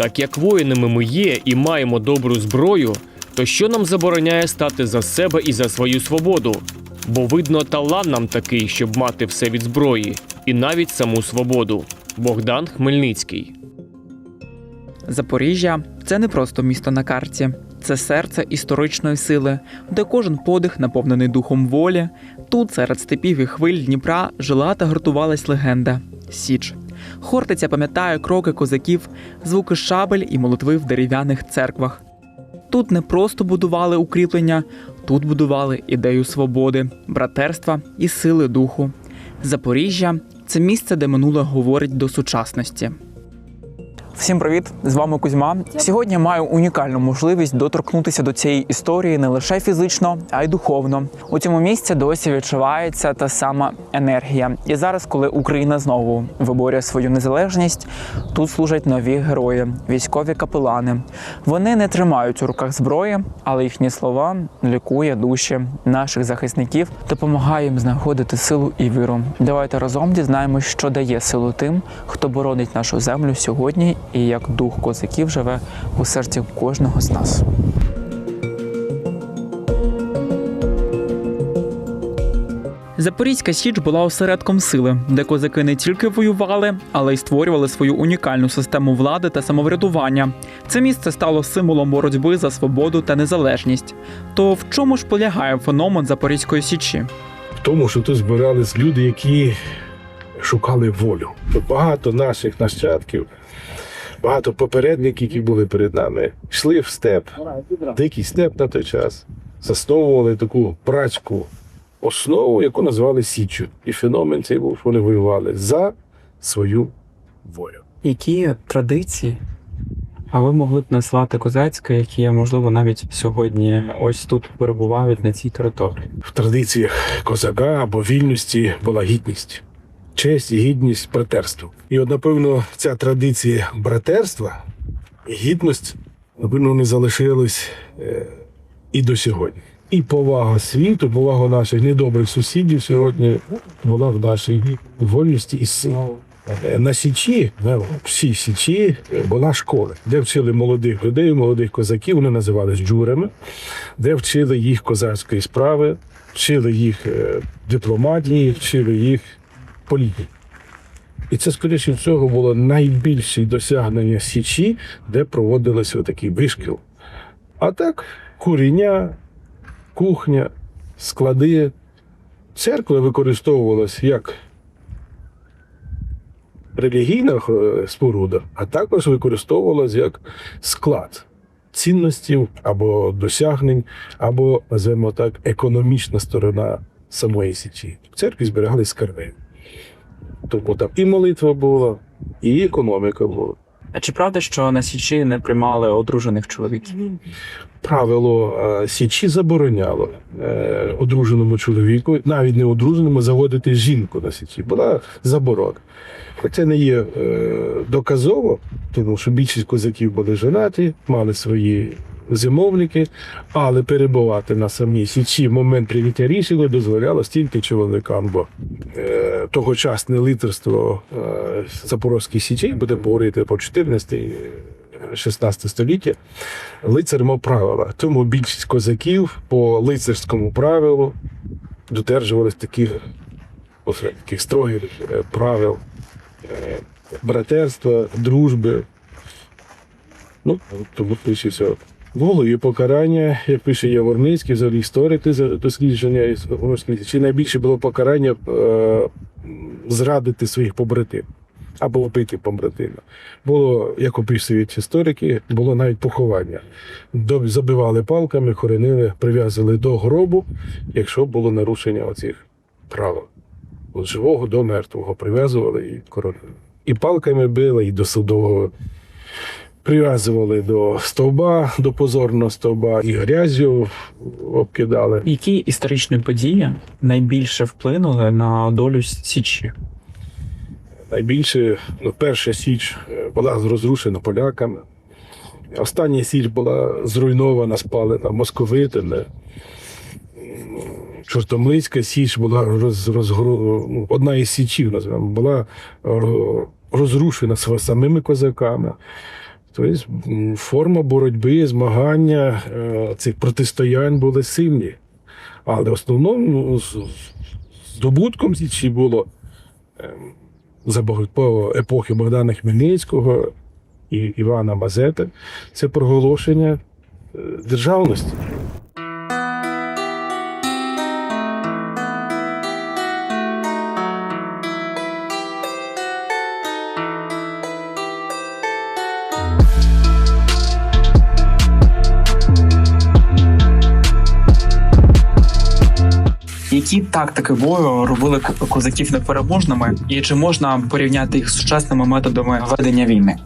Так як воїнами ми є і маємо добру зброю, то що нам забороняє стати за себе і за свою свободу? Бо видно, талант нам такий, щоб мати все від зброї, і навіть саму свободу. Богдан Хмельницький. Запоріжжя це не просто місто на карті, це серце історичної сили, де кожен подих наповнений духом волі. Тут серед степів і хвиль Дніпра жила та гуртувалась легенда Січ. Хортиця пам'ятає кроки козаків, звуки шабель і молитви в дерев'яних церквах. Тут не просто будували укріплення, тут будували ідею свободи, братерства і сили духу. Запоріжжя це місце, де минуле говорить до сучасності. Всім привіт! З вами Кузьма. Сьогодні маю унікальну можливість доторкнутися до цієї історії не лише фізично, а й духовно. У цьому місці досі відчувається та сама енергія. І зараз, коли Україна знову виборює свою незалежність, тут служать нові герої, військові капелани. Вони не тримають у руках зброї, але їхні слова лікує душі наших захисників, допомагає їм знаходити силу і віру. Давайте разом дізнаємось, що дає силу тим, хто боронить нашу землю сьогодні, і як дух козаків живе у серці кожного з нас. Запорізька Січ була осередком сили, де козаки не тільки воювали, але й створювали свою унікальну систему влади та самоврядування. Це місце стало символом боротьби за свободу та незалежність. То в чому ж полягає феномен Запорізької Січі? в тому, що тут збирались люди, які шукали волю. Багато наших нащадків, багато попередників, які були перед нами, йшли в степ, дикий степ на той час, засновували таку працьку основу, яку назвали Січчю. І феномен цей був, що вони воювали за свою волю. Які традиції? А ви могли б назвати козацьке, які, можливо, навіть сьогодні ось тут перебувають на цій території. В традиціях козака або вільності була гідність, честь гідність братерству. І от, напевно, ця традиція братерства і гідність, напевно, не залишилась е, і до сьогодні. І повага світу, повага наших недобрих сусідів сьогодні була в нашій вольності і силі. Е, На Січі, на всій Січі е, була школа, де вчили молодих людей, молодих козаків, вони називались джурами, де вчили їх козацької справи, вчили їх дипломатії, вчили їх політики. І це, скоріше всього, було найбільше досягнення Січі, де проводилися такий вишкіл. А так, куріння, кухня, склади. Церква використовувалась як релігійна е, споруда, а також використовувалась як склад цінностей або досягнень, або, називаємо так, економічна сторона самої січі. В церкві зберігались скарби. Тому там і молитва була, і економіка була. А чи правда, що на Січі не приймали одружених чоловіків? Правило е, січі забороняло е, одруженому чоловіку, навіть не одруженому, заводити жінку на січі. Була заборона. Це не є е, доказово, тому що більшість козаків були женаті, мали свої зимовники, але перебувати на самій січі в момент прийняття рішення дозволяло стільки чоловікам, бо е, тогочасне литерство е, Запорозькій січі, будемо говорити по 14 16 століття, лицар мав правила. Тому більшість козаків по лицарському правилу додержувалися таких, таких строгих е, правил е, братерства, дружби. Ну, тому все. Було і покарання, як пише Яворницький, взагалі історики дослідження Січі, найбільше було покарання е, зрадити своїх побратимів або вбити побратима. Було, як описують історики, було навіть поховання. Забивали палками, хоронили, прив'язали до гробу, якщо було нарушення оцих правил. От живого до мертвого прив'язували і коронили. І палками били, і до судового прив'язували до стовба, до позорного стовба, і грязю обкидали. Які історичні події найбільше вплинули на долю Січі? Найбільше ну, перша січ е, була розрушена поляками. Остання січ була зруйнована, спалена московитами. Чортомлицька січ була роз, розгру... ну, одна із січів, називаємо, була розрушена самими козаками. Тобто форма боротьби, змагання е, цих протистоянь були сильні. Але основному з- здобутком Січі було ем, за по епохи Богдана Хмельницького і Івана Мазета це проголошення е, державності. Які тактики бою робили козаків непереможними, і чи можна порівняти їх з сучасними методами ведення війни?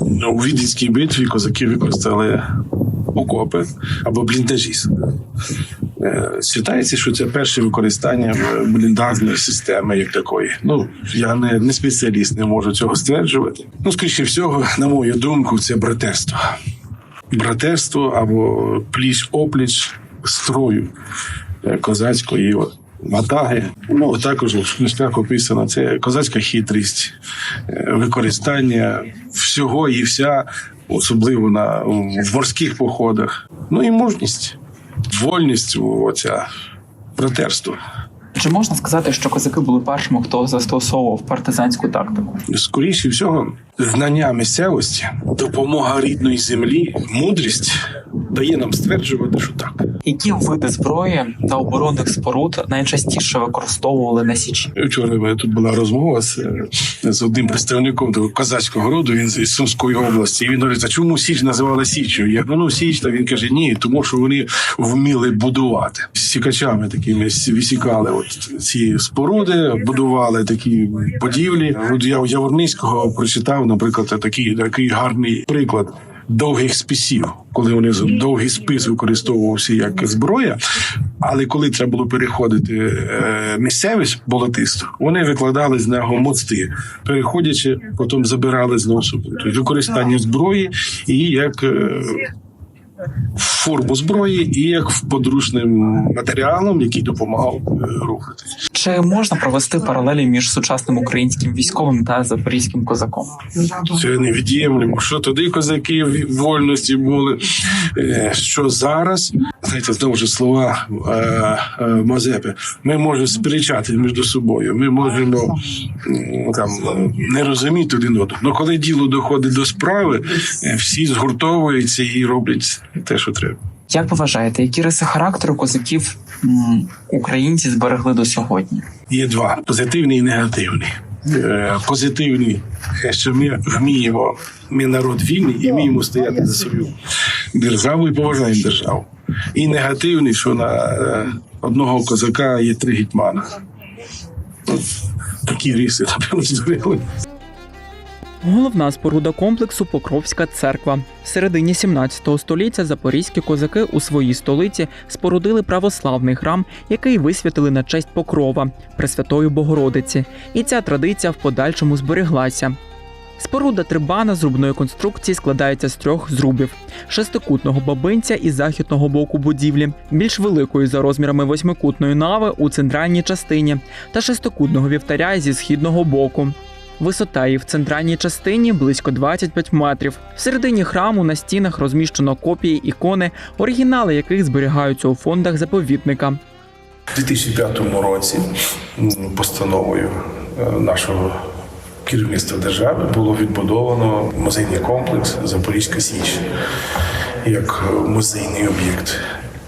Ну, У Віденській битві козаки використали окопи або бліндажі. Е, Вважається, що це перше використання бліндажної системи як такої. Ну, я не, не спеціаліст, не можу цього стверджувати. Ну, скоріше всього, на мою думку, це братерство. Братерство або пліч-опліч строю е, козацької от, ватаги. Ну, також в книжках описано це козацька хитрість, е, використання всього і вся, особливо на в морських походах. Ну і мужність, вольність, оця братерство. Чи можна сказати, що козаки були першими, хто застосовував партизанську тактику? Скоріше всього, знання місцевості, допомога рідної землі, мудрість дає нам стверджувати, що так. Які види зброї та оборонних споруд найчастіше використовували на січі? Вчора мене тут була розмова з, з одним представником того козацького роду. Він з Сумської області. І він говорить: а чому Січ називали Січчю? Я говорю, ну Січ, та він каже, ні, тому що вони вміли будувати сікачами такими висікали от ці споруди, будували такі будівлі. От я у Яворницького прочитав, наприклад, такий, такий гарний приклад. Довгих списів, коли вони довгий спис використовувався як зброя, але коли треба було переходити е, місцевість болотисту, вони викладали з нього мости, переходячи, потім забирали з носу. Тобто використання зброї і як е, форму зброї, і як подручним матеріалом, який допомагав е, рухатись. Чи можна провести паралелі між сучасним українським військовим та запорізьким козаком? Це невід'ємлемо. Що тоді козаки в вольності були, е, що зараз, знаєте, знову ж слова е, Мазепи, ми можемо сперечати між собою, ми можемо там не розуміти один одного. Але коли діло доходить до справи, всі згуртовуються і роблять те, що треба. Як ви вважаєте, які риси характеру козаків м, українці зберегли до сьогодні? Є два: позитивний і негативний. Е, Позитивний, що ми вміємо, ми народ вільний і вміємо стояти за свою державу і поважаємо державу. І негативний, що на е, одного козака є три гетьмана. От Такі риси, напевно, зберегли. Головна споруда комплексу Покровська церква. В середині 17 століття запорізькі козаки у своїй столиці спорудили православний храм, який висвятили на честь Покрова Пресвятої Богородиці. І ця традиція в подальшому збереглася. Споруда трибана зрубної конструкції складається з трьох зрубів: шестикутного бабинця із західного боку будівлі, більш великої за розмірами восьмикутної нави у центральній частині та шестикутного вівтаря зі східного боку. Висота її в центральній частині близько 25 метрів. Всередині храму на стінах розміщено копії ікони, оригінали яких зберігаються у фондах заповідника. У 2005 році постановою е, нашого керівництва держави було відбудовано музейний комплекс Запорізька Січ як музейний об'єкт.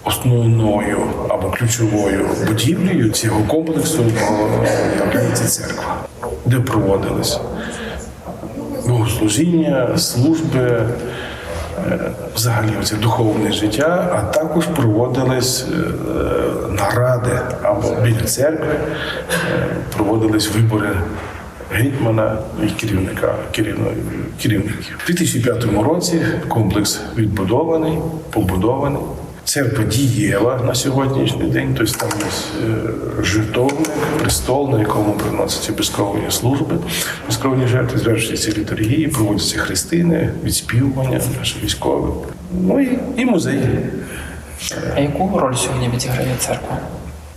Основною або ключовою будівлею цього комплексу є церква, де проводились богослужіння, служби, е, взагалі це духовне життя, а також проводились е, наради або біля церкви, е, проводились вибори гетьмана і керівника керівників. У 2005 році комплекс відбудований, побудований. Церква дієва на сьогоднішній день, тобто там є е, жертовник, престол, на якому приносяться безкровні служби, безкровні жертви, звершуються літургії, проводяться хрестини, відспівування наших військових. Ну і, і музей. А яку роль сьогодні відіграє церква?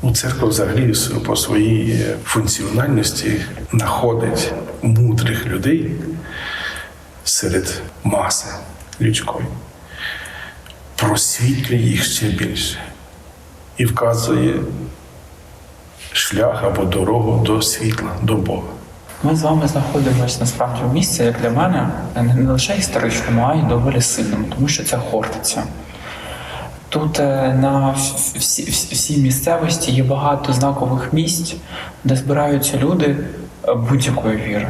Ну, церква взагалі по своїй функціональності знаходить мудрих людей, серед маси людської, просвітлює їх ще більше і вказує шлях або дорогу до світла, до Бога. Ми з вами знаходимося насправді в місці, як для мене, не лише історичному, а й доволі сильному, тому що це Хортиця. Тут е, на всі, всі, всій місцевості є багато знакових місць, де збираються люди будь-якої віри.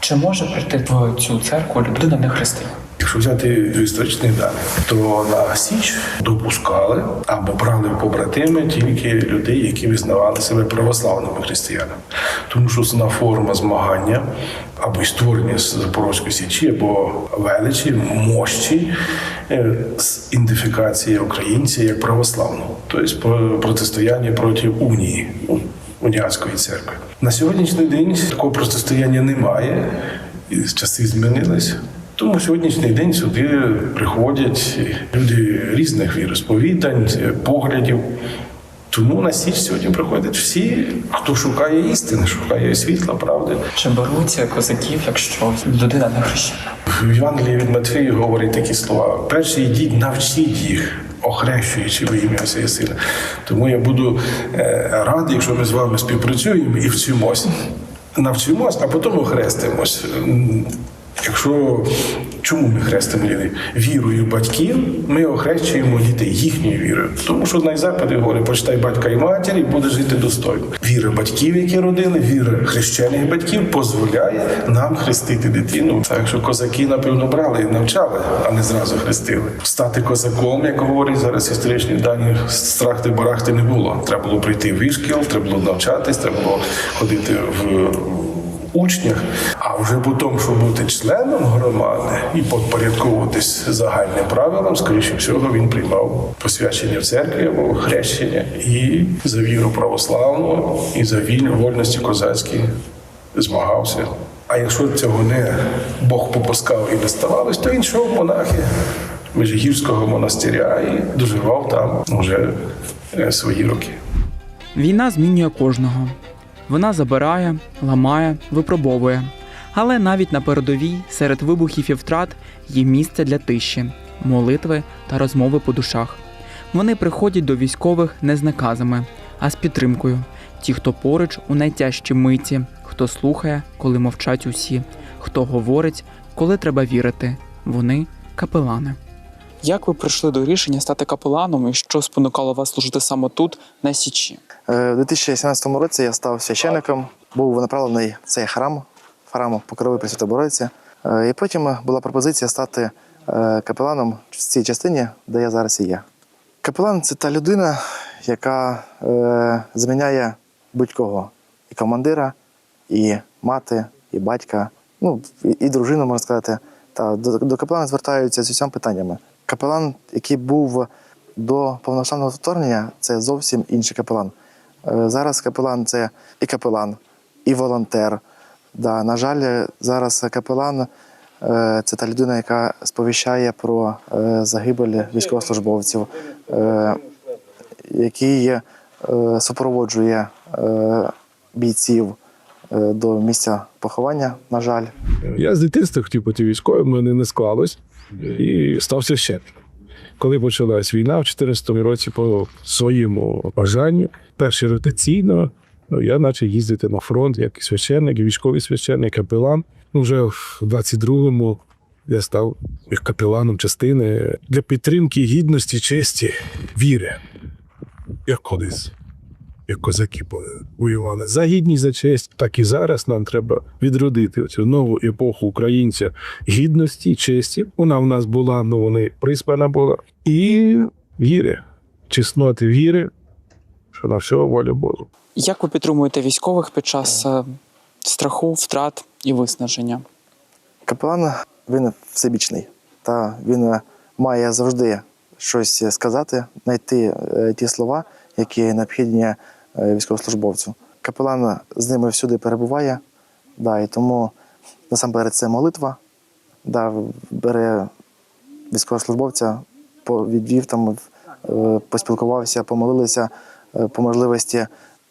Чи може прийти в цю церкву людина не християн? Якщо взяти історичні дані, то на Січ допускали або брали побратими тільки людей, які визнавали себе православними християнами. Тому що основна форма змагання або й створення Запорозької Січі, або величі, мощі е, з ідентифікації українця як православного, тобто про- протистояння проти унії. Уніатської церкви на сьогоднішній день такого протистояння немає, і часи змінились. Тому сьогоднішній день сюди приходять люди різних віросповідань, поглядів. Тому на Січ сьогодні приходять всі, хто шукає істини, шукає світла, правди. Чи беруться козаків, якщо людина не хрещена? В Євангелії від Матфею говорить такі слова: перше йдіть, навчіть їх, охрещуючи во ім'я Отця і Сина. Тому я буду е, радий, якщо ми з вами співпрацюємо і вчимось. Навчимось, а потім охрестимось. Якщо чому ми хрестимо дітей? Вірою батьків ми охрещуємо дітей їхньою вірою. Тому що на Западі говорить, почитай батька і матір і буде жити достойно. Віра батьків, які родили, віра хрещених батьків дозволяє нам хрестити дитину. Так що козаки, напевно, брали і навчали, а не зразу хрестили. Стати козаком, як говорять зараз історичні дані, страхти барахти не було. Треба було прийти в вишкіл, треба було навчатись, треба було ходити в учнях, а вже потім, щоб бути членом громади і підпорядковуватись загальним правилам, скоріше всього, він приймав посвячення в церкві або хрещення і за віру православну, і за вільну вольності козацькі змагався. А якщо цього не Бог попускав і не ставалось, то він йшов монахи Межигірського монастиря і доживав там вже е, свої роки. Війна змінює кожного. Вона забирає, ламає, випробовує. Але навіть на передовій, серед вибухів і втрат, є місце для тиші, молитви та розмови по душах. Вони приходять до військових не з наказами, а з підтримкою. Ті, хто поруч у найтяжчі миті, хто слухає, коли мовчать усі, хто говорить, коли треба вірити. Вони капелани. Як ви прийшли до рішення стати капеланом і що спонукало вас служити саме тут, на Січі? Е, У 2017 році я став священником, був направлений в цей храм, храм Покрови Пресвятої Богородиці. Е, І потім була пропозиція стати е, капеланом в цій частині, де я зараз і є. Капелан це та людина, яка е, зміняє будь-кого. І командира, і мати, і батька, ну, і, і дружину, можна сказати. Та до, до капелана звертаються з усіма питаннями. Капелан, який був до повноштабного вторгнення, це зовсім інший капелан. Е, Зараз капелан це і капелан, і волонтер. Да, на жаль, зараз капелан е, це та людина, яка сповіщає про е, загибель військовослужбовців, який супроводжує бійців до місця поховання, на жаль. Я з дитинства хотів бути військовим, мене не склалось і став священником. Коли почалась війна в 2014 році, по своєму бажанню, перше ротаційно, ну, я почав їздити на фронт як священник, військовий священник, капелан. Ну, вже в 22-му я став капеланом частини для підтримки гідності, честі, віри, як колись. Як козаки воювали за гідність, за честь, так і зараз нам треба відродити цю нову епоху українця гідності, честі. Вона в нас була, ну вони приспана була. І віри, чесноти віри, що на все воля Божу. Як ви підтримуєте військових під час е, страху, втрат і виснаження? Капелан він всебічний, та він має завжди щось сказати, знайти е, ті слова, які необхідні е, військовослужбовцю. Капелан з ними всюди перебуває, да, і тому насамперед це молитва, да, бере військовослужбовця, відвів там, е, поспілкувався, помолилися е, по можливості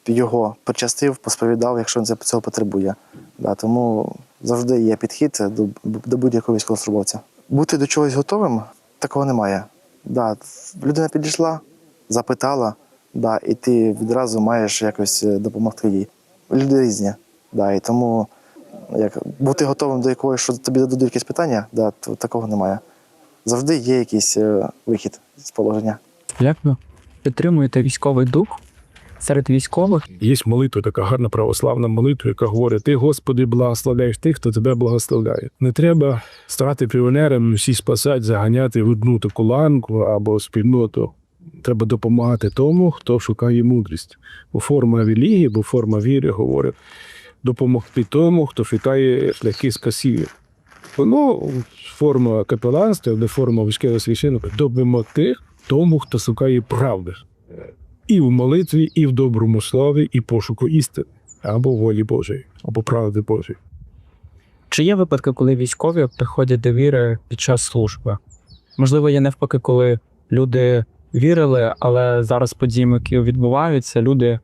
його причастив, посповідав, якщо він цього потребує. Да, тому завжди є підхід до, до будь-якого військовослужбовця. Бути до чогось готовим такого немає. Да, людина підійшла, запитала, да, і ти відразу маєш якось е, допомогти їй. Люди різні. Да, і тому як, бути готовим до якогось, що тобі дадуть якесь питання, да, то такого немає. Завжди є якийсь е, вихід з положення. Як ви підтримуєте військовий дух серед військових? Є молитва, така гарна православна молитва, яка говорить: Ти, Господи, благословляєш тих, хто тебе благословляє. Не треба стати піонером, всі спасати, заганяти в одну таку ланку або спільноту. Треба допомагати тому, хто шукає мудрість. Бо форма релігії, бо форма віри говорить допомогти тому, хто шукає шляхи спасіння. Воно форма капеланства, де форма військового священника допомогти тому, хто шукає правди і в молитві, і в доброму слові, і пошуку істини, або волі Божої, або правди Божої. Чи є випадки, коли військові приходять до віри під час служби? Можливо, є навпаки, коли люди вірили, але зараз події, які відбуваються, люди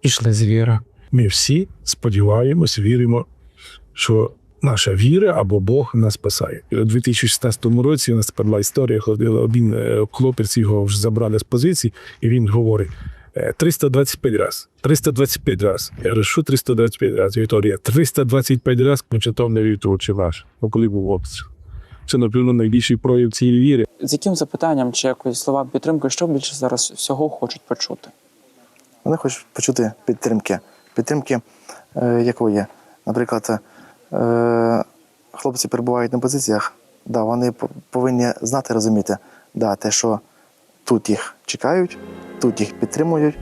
пішли з віри. Ми всі сподіваємось, віримо, що наша віра або Бог нас спасає. У 2016 році у нас була історія, ходила один е, хлопець, його вже забрали з позиції, і він говорить. е, 325 раз. 325 раз. Я говорю, що 325 раз? Вікторія, 325 раз початовне вітру чи ваш. Ну, коли був обстріл. Це, напевно, найбільший прояв цієї віри. З яким запитанням чи якось слова підтримки, що більше зараз всього хочуть почути? Вони хочуть почути підтримки. Підтримки е, якої? Наприклад, е, хлопці перебувають на позиціях, да, вони повинні знати, розуміти, да, те, що тут їх чекають, тут їх підтримують.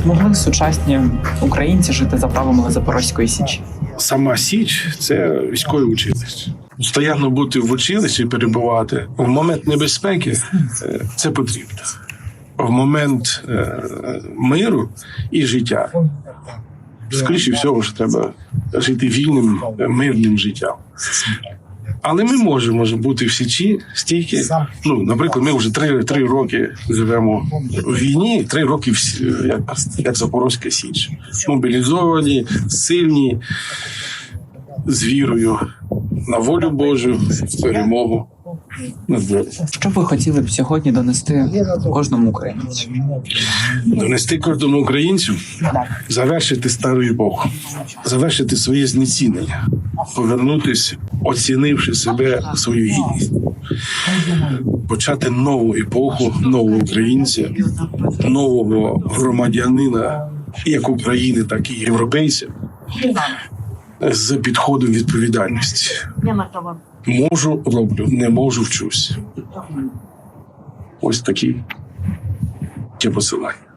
Чи б могли сучасні українці жити за правилами Запорозької січі? Сама Січ це військове училище. Постоянно бути в училищі, перебувати в момент небезпеки е, це потрібно. В момент е, миру і життя. Скоріше всього, що треба жити вільним, е, мирним життям. Але ми можемо ж бути в Січі стільки. Ну, наприклад, ми вже три, три роки живемо в війні, три роки в, як, як Запорозька Січ. Мобілізовані, сильні, з вірою на волю Божу, в перемогу. Що б ви хотіли б сьогодні донести кожному українцю? Донести кожному українцю, завершити стару епоху, завершити своє знецінення, повернутися, оцінивши себе свою гідність, почати нову епоху, нового українця, нового громадянина, як України, так і європейця, з підходом відповідальності. Можу роблю, не можу вчусь. Ось такі ті посилання.